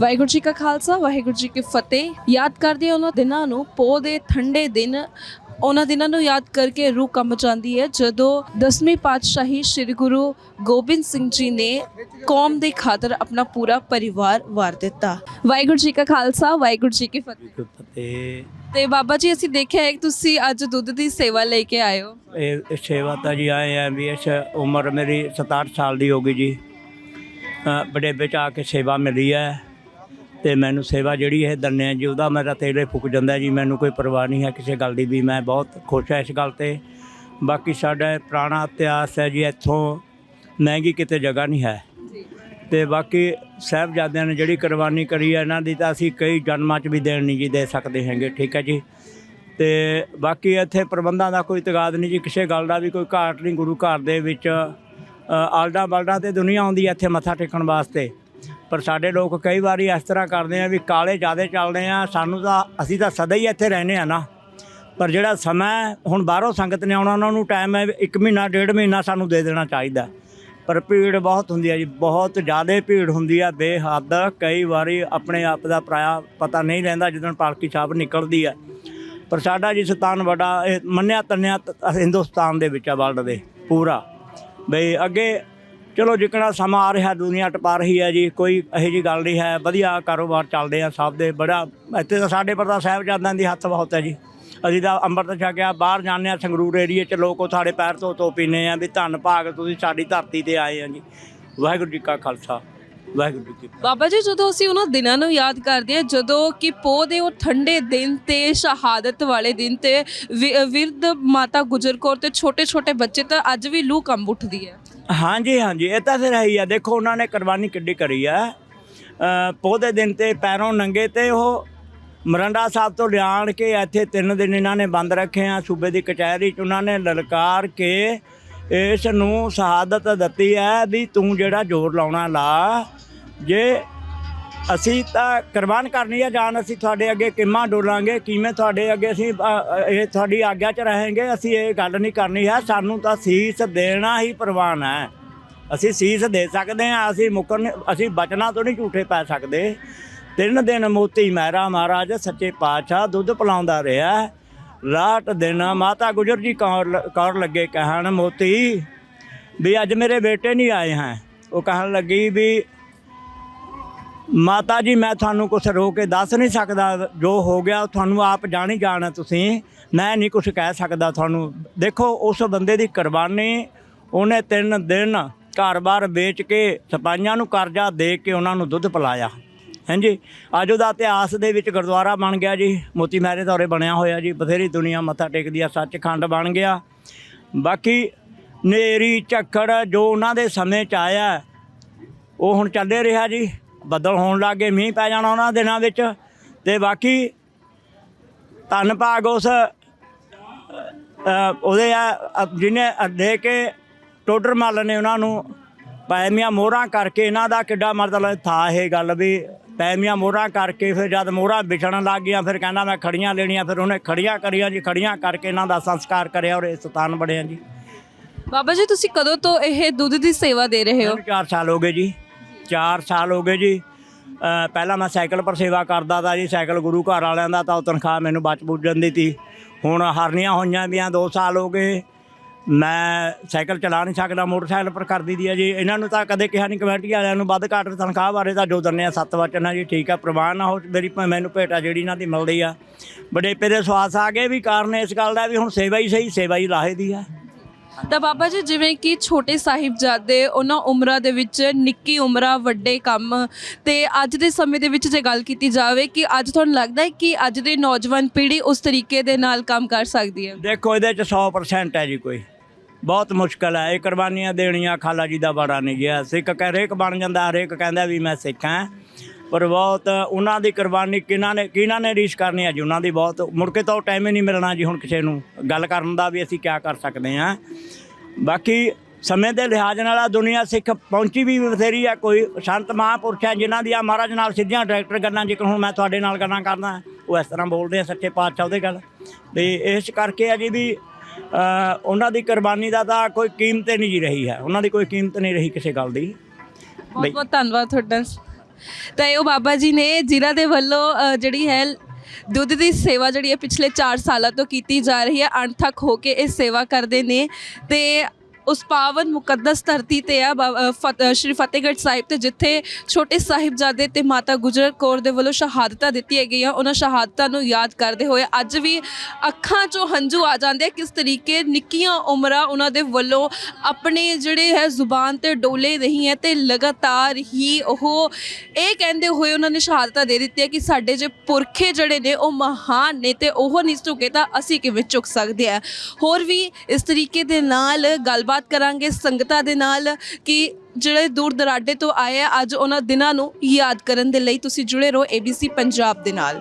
ਵਾਹਿਗੁਰੂ ਜੀ ਕਾ ਖਾਲਸਾ ਵਾਹਿਗੁਰੂ ਜੀ ਕੀ ਫਤਿਹ। ਯਾਦ ਕਰਦੇ ਉਹਨਾਂ ਦਿਨਾਂ ਨੂੰ ਪੋਹ ਦੇ ਠੰਡੇ ਦਿਨ। ਉਹਨਾਂ ਦਿਨਾਂ ਨੂੰ ਯਾਦ ਕਰਕੇ ਰੂਹ ਕੰਬ ਜਾਂਦੀ ਹੈ। ਜਦੋਂ ਦਸਵੀਂ ਪਾਤਸ਼ਾਹੀ ਸ੍ਰੀ ਗੁਰੂ ਗੋਬਿੰਦ ਸਿੰਘ ਜੀ ਨੇ ਕੌਮ ਦੇ ਖਾਤਰ ਆਪਣਾ ਪੂਰਾ ਪਰਿਵਾਰ ਵਾਰ ਦਿੱਤਾ। ਵਾਹਿਗੁਰੂ ਜੀ ਕਾ ਖਾਲਸਾ ਵਾਹਿਗੁਰੂ ਜੀ ਕੀ ਫਤਿਹ। ਤੇ ਬਾਬਾ ਜੀ ਅਸੀਂ ਦੇਖਿਆ ਹੈ ਕਿ ਤੁਸੀਂ ਅੱਜ ਦੁੱਧ ਦੀ ਸੇਵਾ ਲੈ ਕੇ ਆਏ ਹੋ। ਇਹ ਸੇਵਾ ਤਾਂ ਜੀ ਆਏ ਆ ਵੀ ਇਸ ਉਮਰ ਮੇਰੀ 67 ਸਾਲ ਦੀ ਹੋ ਗਈ ਜੀ। ਅ, ਬੜੇਬੇ ਚ ਆ ਕੇ ਸੇਵਾ ਮਿਲੀ ਹੈ। ਤੇ ਮੈਨੂੰ ਸੇਵਾ ਜਿਹੜੀ ਇਹ ਦੰਨੇ ਜੀ ਉਹਦਾ ਮੇਰਾ ਤੇਰੇ ਫੁੱਕ ਜਾਂਦਾ ਜੀ। ਮੈਨੂੰ ਕੋਈ ਪਰਵਾਹ ਨਹੀਂ ਹੈ ਕਿਸੇ ਗੱਲ ਦੀ ਵੀ ਮੈਂ ਬਹੁਤ ਖੁਸ਼ ਹਾਂ ਇਸ ਗੱਲ ਤੇ। ਬਾਕੀ ਸਾਡਾ ਪੁਰਾਣਾ ਇਤਿਹਾਸ ਹੈ ਜੀ ਇੱਥੋਂ ਮਹਿੰਗੀ ਕਿਤੇ ਜਗ੍ਹਾ ਨਹੀਂ ਹੈ। ਤੇ ਬਾਕੀ ਸਾਹਿਬਜ਼ਾਦਿਆਂ ਨੇ ਜਿਹੜੀ ਕੁਰਬਾਨੀ ਕਰੀ ਹੈ ਇਹਨਾਂ ਦੀ ਤਾਂ ਅਸੀਂ ਕਈ ਜਨਮਾਂ 'ਚ ਵੀ ਦੇਣ ਨਹੀਂ ਜੀ ਦੇ ਸਕਦੇ ਹੈਗੇ ਠੀਕ ਹੈ ਜੀ। ਤੇ ਬਾਕੀ ਇੱਥੇ ਪ੍ਰਬੰਧਾਂ ਦਾ ਕੋਈ ਤਗਾਦ ਨਹੀਂ ਜੀ ਕਿਸੇ ਗੱਲ ਦਾ ਵੀ ਕੋਈ ਘਾਟ ਨਹੀਂ। ਗੁਰੂ ਘਰ ਦੇ ਵਿੱਚ ਆਲਡਾ ਬਲਡਾ ਤੇ ਦੁਨੀਆ ਆਉਂਦੀ ਹੈ ਇੱਥੇ ਮੱਥਾ ਟੇਕਣ ਵਾਸਤੇ। ਪਰ ਸਾਡੇ ਲੋਕ ਕਈ ਵਾਰੀ ਇਸ ਤਰ੍ਹਾਂ ਕਰਦੇ ਆ ਵੀ ਕਾਲੇ ਜਿਆਦੇ ਚੱਲਦੇ ਆ, ਸਾਨੂੰ ਤਾਂ ਅਸੀਂ ਤਾਂ ਸਦਾ ਹੀ ਇੱਥੇ ਰਹਿੰਦੇ ਆ ਨਾ। ਪਰ ਜਿਹੜਾ ਸਮਾਂ ਹੁਣ ਬਾਹਰੋਂ ਸੰਗਤ ਨੇ ਆਉਣਾ, ਉਹਨਾਂ ਨੂੰ ਟਾਈਮ ਹੈ ਵੀ ਇੱਕ ਮਹੀਨਾ, ਡੇਢ ਮਹੀਨਾ ਸਾਨੂੰ ਦੇ ਦੇਣਾ ਚਾਹੀਦਾ ਪਰ ਭੀੜ ਬਹੁਤ ਹੁੰਦੀ ਹੈ ਜੀ, ਬਹੁਤ ਜ਼ਿਆਦਾ ਭੀੜ ਹੁੰਦੀ ਆ, ਬੇਹੱਦ। ਕਈ ਵਾਰੀ ਆਪਣੇ ਆਪ ਦਾ ਪਰਾਇਆ ਪਤਾ ਨਹੀਂ ਰਹਿੰਦਾ ਜਦੋਂ ਪਾਲਕੀ ਸਾਹਿਬ ਨਿਕਲਦੀ ਹੈ ਪਰ ਸਾਡਾ ਜੀ ਸਤਾਨ ਵੱਡਾ, ਇਹ ਮੰਨਿਆ ਤੰਨਿਆ ਹਿੰਦੁਸਤਾਨ ਦੇ ਵਿੱਚ ਆ, ਵਰਲਡ ਦੇ, ਪੂਰਾ। ਬਈ ਅੱਗੇ ਚਲੋ ਜਿਕਣਾ ਸਮਾਂ ਆ ਰਿਹਾ, ਦੁਨੀਆ ਟਪਾ ਰਹੀ ਹੈ ਜੀ, ਕੋਈ ਇਹੋ ਜੀ ਗੱਲ ਨਹੀਂ ਹੈ, ਵਧੀਆ ਕਾਰੋਬਾਰ ਚੱਲਦੇ ਆ ਸਭ ਦੇ, ਬੜਾ ਇੱਥੇ ਤਾਂ ਸਾਡੇ ਪਰ ਸਾਹਿਬਜ਼ਾਦਿਆਂ ਦੀ ਹੱਥ ਬਹੁਤ ਹੈ ਜੀ। ਅਸੀਂ ਤਾਂ ਅੰਮ੍ਰਿਤ ਛਕਿਆ ਬਾਹਰ ਜਾਂਦੇ ਆ ਸੰਗਰੂਰ ਏਰੀਏ ਚ, ਲੋਕ ਉਹ ਸਾਡੇ ਪੈਰ ਤੋਂ ਧੋ ਪੀਨੇ ਆ ਵੀ ਧੰਨ ਭਾਗ ਤੁਸੀਂ ਸਾਡੀ ਧਰਤੀ ਤੇ ਆਏ ਆ ਜੀ। ਵਾਹਿਗੁਰੂ ਜੀ ਕਾ ਖਾਲਸਾ। ਵਾਹਿਗੁਰੂ ਜੀ ਬਾਬਾ ਜੀ ਜਦੋਂ ਅਸੀਂ ਉਹਨਾਂ ਦਿਨਾਂ ਨੂੰ ਯਾਦ ਕਰਦੇ ਹਾਂ ਜਦੋਂ ਕਿ ਪੋਹ ਦੇ ਉਹ ਠੰਡੇ ਦਿਨ ਤੇ ਸ਼ਹਾਦਤ ਵਾਲੇ ਦਿਨ ਤੇ ਵਿ- ਵਿਰਧ ਮਾਤਾ ਗੁਜਰ ਕੌਰ ਤੇ ਛੋਟੇ ਛੋਟੇ ਬੱਚੇ ਤਾਂ ਅੱਜ ਵੀ ਲੂ ਕੰਬ ਉੱਠਦੀ ਹੈ। ਹਾਂਜੀ ਹਾਂਜੀ ਇਹ ਤਾਂ ਫਿਰ ਹੈ ਹੀ ਆ। ਦੇਖੋ ਉਹਨਾਂ ਨੇ ਕੁਰਬਾਨੀ ਕਿੱਡੀ ਕਰੀ ਆ। ਅ, ਪੋਹ ਦੇ ਦਿਨ ਤੇ ਪੈਰੋਂ ਨੰਗੇ ਤੇ ਉਹ ਮਰੰਡਾ ਸਾਹਿਬ ਤੋਂ ਲਿਆਣ ਕੇ ਇੱਥੇ ਤਿੰਨ ਦਿਨ ਇਹਨਾਂ ਨੇ ਬੰਦ ਰੱਖੇ ਆ। ਸੂਬੇ ਦੀ ਕਚਹਿਰੀ ਚ ਉਹਨਾਂ ਨੇ ਲਲਕਾਰ ਕੇ ਇਸ ਨੂੰ ਸ਼ਹਾਦਤ ਦਿੱਤੀ ਹੈ ਵੀ ਤੂੰ ਜਿਹੜਾ ਜ਼ੋਰ ਲਾਉਣਾ ਲਾ ਜੇ ਅਸੀਂ ਤਾਂ ਕੁਰਬਾਨ ਕਰਨੀ ਹੈ ਜਾਨ ਅਸੀਂ ਤੁਹਾਡੇ ਅੱਗੇ ਕਿੰਮਾ ਡੋਲਾਂਗੇ ਕਿਵੇਂ ਤੁਹਾਡੇ ਅੱਗੇ ਅਸੀਂ ਅ, ਇਹ ਤੁਹਾਡੀ ਆਗਿਆ 'ਚ ਰਹਾਂਗੇ ਅਸੀਂ ਇਹ ਗੱਲ ਨਹੀਂ ਕਰਨੀ ਹੈ। ਸਾਨੂੰ ਤਾਂ ਸੀਸ ਦੇਣਾ ਹੀ ਪ੍ਰਵਾਨ ਹੈ। ਅਸੀਂ ਸੀਸ ਦੇ ਸਕਦੇ ਹਾਂ ਅਸੀਂ ਮੁਕਰ ਅਸੀਂ ਬਚਨਾਂ ਤੋਂ ਨਹੀਂ ਝੂਠੇ ਪੈ ਸਕਦੇ। ਤਿੰਨ ਦਿਨ ਮੋਤੀ ਮਹਿਰਾ ਮਹਾਰਾਜ ਸੱਚੇ ਪਾਤਸ਼ਾਹ ਦੁੱਧ ਪਿਲਾਉਂਦਾ ਰਿਹਾ। ਰਾਤ ਦਿਨ ਮਾਤਾ ਗੁਜਰ ਜੀ ਕੌਰ ਲ- ਕੌਰ ਲੱਗੇ ਕਹਿਣ ਮੋਤੀ ਵੀ ਅੱਜ ਮੇਰੇ ਬੇਟੇ ਨਹੀਂ ਆਏ ਹੈ। ਉਹ ਕਹਿਣ ਲੱਗੀ ਵੀ ਮਾਤਾ ਜੀ, ਮੈਂ ਤੁਹਾਨੂੰ ਕੁਝ ਰੋ ਕੇ ਦੱਸ ਨਹੀਂ ਸਕਦਾ। ਜੋ ਹੋ ਗਿਆ, ਤੁਹਾਨੂੰ ਆਪ ਜਾਣ ਜਾਣਾ ਤੁਸੀਂ। ਮੈਂ ਨਹੀਂ ਕੁਝ ਕਹਿ ਸਕਦਾ ਤੁਹਾਨੂੰ। ਦੇਖੋ, ਉਸ ਬੰਦੇ ਦੀ ਕੁਰਬਾਨੀ ਉਹਨੇ ਤਿੰਨ ਦਿਨ ਘਰ-ਬਾਰ ਵੇਚ ਕੇ ਸਿਪਾਹੀਆਂ ਨੂੰ ਕਰਜ਼ਾ ਦੇ ਕੇ ਉਹਨਾਂ ਨੂੰ ਦੁੱਧ ਪਿਲਾਇਆ। ਹਾਂਜੀ? ਅੱਜ ਉਹਦਾ ਇਤਿਹਾਸ ਦੇ ਵਿੱਚ ਗੁਰਦੁਆਰਾ ਬਣ ਗਿਆ ਜੀ। ਮੋਤੀ ਮਹਿਰੇ ਦੌਰੇ ਬਣਿਆ ਹੋਇਆ ਜੀ। ਬਥੇਰੀ ਦੁਨੀਆ ਮੱਥਾ ਟੇਕਦੀ ਆ, ਸੱਚਖੰਡ ਬਣ ਗਿਆ। ਬਾਕੀ ਨੇਰੀ, ਝੱਖੜ ਜੋ ਉਹਨਾਂ ਦੇ ਸਮੇਂ ਚ ਆਇਆ, ਉਹ ਹੁਣ ਚੱਲੇ ਰਿਹਾ ਜੀ। ਬੱਦਲ ਹੋਣ ਲੱਗੇ ਮੀਂਹ ਪੈ ਜਾਣਾ ਉਹਨਾਂ ਦਿਨਾਂ ਵਿੱਚ। ਤੇ ਬਾਕੀ ਧੰਨ ਭਾਗ ਉਸ ਉਹਦੇ ਆ ਜਿਹਨੇ ਦੇ ਕੇ ਟੋਡਰ ਮੱਲ ਨੇ ਉਹਨਾਂ ਨੂੰ ਪੈਮੀਆਂ ਮੋਹਰਾਂ ਕਰਕੇ ਇਹਨਾਂ ਦਾ ਕਿੱਡਾ ਮਤਲਬ ਥਾ ਇਹ ਗੱਲ ਵੀ ਪੈਮੀਆਂ ਮੋਹਰਾਂ ਕਰਕੇ ਫਿਰ ਜਦ ਮੋਹਰਾਂ ਵਿਛੜਨ ਲੱਗ ਗਈਆਂ ਫਿਰ ਕਹਿੰਦਾ ਮੈਂ ਖੜੀਆਂ ਲੈਣੀਆਂ ਫਿਰ ਉਹਨੇ ਖੜੀਆਂ ਕਰੀਆਂ ਜੀ ਖੜੀਆਂ ਕਰਕੇ ਇਹਨਾਂ ਦਾ ਸੰਸਕਾਰ ਕਰਿਆ ਔਰ ਇਹ ਸਤਾਨ ਬਣਿਆ ਜੀ। ਬਾਬਾ ਜੀ ਤੁਸੀਂ ਕਦੋਂ ਤੋਂ ਇਹ ਦੁੱਧ ਦੀ ਸੇਵਾ ਦੇ ਰਹੇ ਹੋ? 4 ਸਾਲ ਹੋ ਗਏ ਜੀ। 4 ਸਾਲ ਹੋ ਗਏ ਜੀ। ਪਹਿਲਾਂ ਮੈਂ ਸਾਈਕਲ ਪਰ ਸੇਵਾ ਕਰਦਾ ਤਾ ਜੀ, ਸਾਈਕਲ ਗੁਰੂ ਘਰ ਵਾਲਿਆਂ ਦਾ ਤਾਂ ਉਹ ਤਨਖਾਹ ਮੈਨੂੰ ਬਚ ਬੁੱਝ ਜਾਂਦੀ ਤੀ। ਹੁਣ ਹਰਨੀਆਂ ਹੋਈਆਂ ਵੀਆਂ 2 ਸਾਲ ਹੋ ਗਏ। ਮੈਂ ਸਾਈਕਲ ਚਲਾ ਨਹੀਂ ਸਕਦਾ, ਮੋਟਰਸਾਈਕਲ ਪਰ ਕਰ ਦੀ ਆ ਜੀ। ਇਹਨਾਂ ਨੂੰ ਤਾਂ ਕਦੇ ਕਿਹਾ ਨਹੀਂ ਕਮੇਟੀ ਵਾਲਿਆਂ ਨੂੰ ਵੱਧ ਘੱਟ ਤਨਖਾਹ ਬਾਰੇ ਤਾਂ ਜੋ ਦੰਨੇ ਆ ਸੱਤ ਵਚਨ ਆ ਜੀ, ਠੀਕ ਆ ਪ੍ਰਵਾਨ ਨਾ ਹੋ, ਮੇਰੀ ਮੈਨੂੰ ਭੇਟਾ ਜਿਹੜੀ ਇਹਨਾਂ ਦੀ ਮਿਲਦੀ ਆ। ਬੜੇ ਦੇ ਸਵਾਸ ਆ ਗਏ ਵੀ ਕਾਰਨ ਇਸ ਗੱਲ ਦਾ ਵੀ ਹੁਣ ਸੇਵਾ ਹੀ ਸਹੀ, ਸੇਵਾ ਹੀ ਲਾਹੇ ਦੀ ਆ। ਤਾਂ ਬਾਬਾ ਜੀ, ਜਿਵੇਂ ਕਿ ਛੋਟੇ ਸਾਹਿਬਜ਼ਾਦੇ ਉਹਨਾਂ ਉਮਰਾਂ ਦੇ ਵਿੱਚ, ਨਿੱਕੀ ਉਮਰਾਂ, ਵੱਡੇ ਕੰਮ ਤੇ ਅੱਜ ਦੇ ਸਮੇਂ ਦੇ ਵਿੱਚ ਜੇ ਗੱਲ ਕੀਤੀ ਜਾਵੇ ਕਿ ਅੱਜ ਤੁਹਾਨੂੰ ਲੱਗਦਾ ਹੈ ਕਿ ਅੱਜ ਦੀ ਨੌਜਵਾਨ ਪੀੜ੍ਹੀ ਉਸ ਤਰੀਕੇ ਦੇ ਨਾਲ ਕੰਮ ਕਰ ਸਕਦੀ ਹੈ? ਦੇਖੋ, ਇਹਦੇ ਚ 100% ਹੈ ਜੀ ਕੋਈ। ਬਹੁਤ ਮੁਸ਼ਕਲ ਹੈ। ਇਹ ਕੁਰਬਾਨੀਆਂ ਦੇਣੀਆਂ ਖਾਲਾ ਜੀ ਦਾ ਬੜਾ ਨਹੀਂ ਗਿਆ। ਸਿੱਖ ਕਹਿ, ਹਰੇਕ ਬਣ ਜਾਂਦਾ। ਹਰੇਕ ਕਹਿੰਦਾ ਵੀ ਮੈਂ ਸਿੱਖ ਹਾਂ। ਪਰ ਬਹੁਤ ਉਹਨਾਂ ਦੀ ਕੁਰਬਾਨੀ ਕਿਹਨਾਂ ਨੇ ਕਿਹਨਾਂ ਨੇ ਰੀਸ ਕਰਨੀ ਹੈ ਜੀ? ਉਹਨਾਂ ਦੀ ਬਹੁਤ। ਮੁੜ ਕੇ ਤਾਂ ਉਹ ਟਾਈਮ ਹੀ ਨਹੀਂ ਮਿਲਣਾ ਜੀ ਹੁਣ ਕਿਸੇ ਨੂੰ। ਗੱਲ ਕਰਨ ਦਾ ਵੀ ਅਸੀਂ ਕੀ ਕਰ ਸਕਦੇ ਹਾਂ। ਬਾਕੀ ਸਮੇਂ ਦੇ ਲਿਹਾਜ਼ ਨਾਲ ਆ ਦੁਨੀਆ ਸਿੱਖ ਪਹੁੰਚੀ ਵੀ ਬਥੇਰੀ ਆ। ਕੋਈ ਸੰਤ ਮਹਾਂਪੁਰਸ਼ ਹੈ ਜਿਨ੍ਹਾਂ ਆ ਮਹਾਰਾਜ ਨਾਲ ਸਿੱਧੀਆਂ ਡਾਇਰੈਕਟਰ ਗੱਲਾਂ ਜਿਕਰ ਹੁਣ ਮੈਂ ਤੁਹਾਡੇ ਨਾਲ ਗੱਲਾਂ ਕਰਦਾ। ਉਹ ਇਸ ਤਰ੍ਹਾਂ ਬੋਲਦੇ ਆ ਸੱਚੇ ਪਾਤਸ਼ਾਹ ਉਹਦੇ ਗੱਲ। ਤੇ ਇਸ ਕਰਕੇ ਆ ਜੀ ਵੀ ਉਹਨਾਂ ਦੀ ਕੁਰਬਾਨੀ ਦਾ ਤਾਂ ਕੋਈ ਕੀਮਤ ਨਹੀਂ ਜੀ ਰਹੀ ਹੈ। ਉਹਨਾਂ ਦੀ ਕੋਈ ਕੀਮਤ ਨਹੀਂ ਰਹੀ ਕਿਸੇ ਗੱਲ ਦੀ। ਬਹੁਤ ਬਹੁਤ ਧੰਨਵਾਦ ਤੁਹਾਡਾ। ਤਾਂ ਇਹ ਉਹ ਬਾਬਾ ਜੀ ਨੇ ਜਿਨ੍ਹਾਂ ਦੇ ਵੱਲੋਂ ਅ, ਜਿਹੜੀ ਹੈ ਦੁੱਧ ਦੀ ਸੇਵਾ ਜਿਹੜੀ ਹੈ ਪਿਛਲੇ 4 ਸਾਲਾਂ ਤੋਂ ਕੀਤੀ ਜਾ ਰਹੀ ਹੈ ਅਣਥੱਕ ਹੋ ਕੇ ਇਹ ਸੇਵਾ ਕਰਦੇ ਨੇ ਤੇ ਉਸ ਪਾਵਨ ਮੁਕੱਦਸ ਧਰਤੀ ਤੇ ਆ, ਬਾ- ਫਤ- ਸ਼੍ਰੀ ਫਤਿਹਗੜ੍ਹ ਸਾਹਿਬ ਤੇ, ਜਿੱਥੇ ਛੋਟੇ ਸਾਹਿਬਜ਼ਾਦੇ ਤੇ ਮਾਤਾ ਗੁਜਰ ਕੌਰ ਦੇ ਵੱਲੋਂ ਸ਼ਹਾਦਤਾਂ ਦਿੱਤੀਆਂ ਗਈਆਂ। ਉਹਨਾਂ ਸ਼ਹਾਦਤਾਂ ਨੂੰ ਯਾਦ ਕਰਦੇ ਹੋਏ ਅੱਜ ਵੀ ਅੱਖਾਂ 'ਚੋਂ ਹੰਝੂ ਆ ਜਾਂਦੇ ਆ। ਕਿਸ ਤਰੀਕੇ ਨਿੱਕੀਆਂ ਉਮਰਾਂ ਉਹਨਾਂ ਦੇ ਵੱਲੋਂ ਆਪਣੇ ਜਿਹੜੇ ਹੈ ਜ਼ੁਬਾਨ ਤੇ ਡੋਲੇ ਨਹੀਂ ਹੈ ਤੇ ਲਗਾਤਾਰ ਹੀ ਉਹ ਇਹ ਕਹਿੰਦੇ ਹੋਏ ਉਹਨਾਂ ਨੇ ਸ਼ਹਾਦਤਾਂ ਦੇ ਦਿੱਤੀਆਂ ਕਿ ਸਾਡੇ ਜੇ ਪੁਰਖੇ ਜਿਹੜੇ ਨੇ, ਉਹ ਮਹਾਨ ਨੇ ਤੇ ਉਹ ਨਹੀਂ ਝੁਕੇ ਤਾਂ ਅਸੀਂ ਕਿਵੇਂ ਝੁਕ ਸਕਦੇ ਆ? ਹੋਰ ਵੀ ਇਸ ਤਰੀਕੇ ਦੇ ਨਾਲ ਗੱਲਬਾਤ ਗੱਲਬਾਤ ਕਰਾਂਗੇ ਸੰਗਤਾਂ ਦੇ ਨਾਲ ਕਿ ਜਿਹੜੇ ਦੂਰ ਦਰਾਡੇ ਤੋਂ ਆਏ ਆ, ਅੱਜ ਉਹਨਾਂ ਦਿਨਾਂ ਨੂੰ ਯਾਦ ਕਰਨ ਦੇ ਲਈ ਤੁਸੀਂ ਜੁੜੇ ਰਹੋ ABC ਪੰਜਾਬ ਦੇ ਨਾਲ।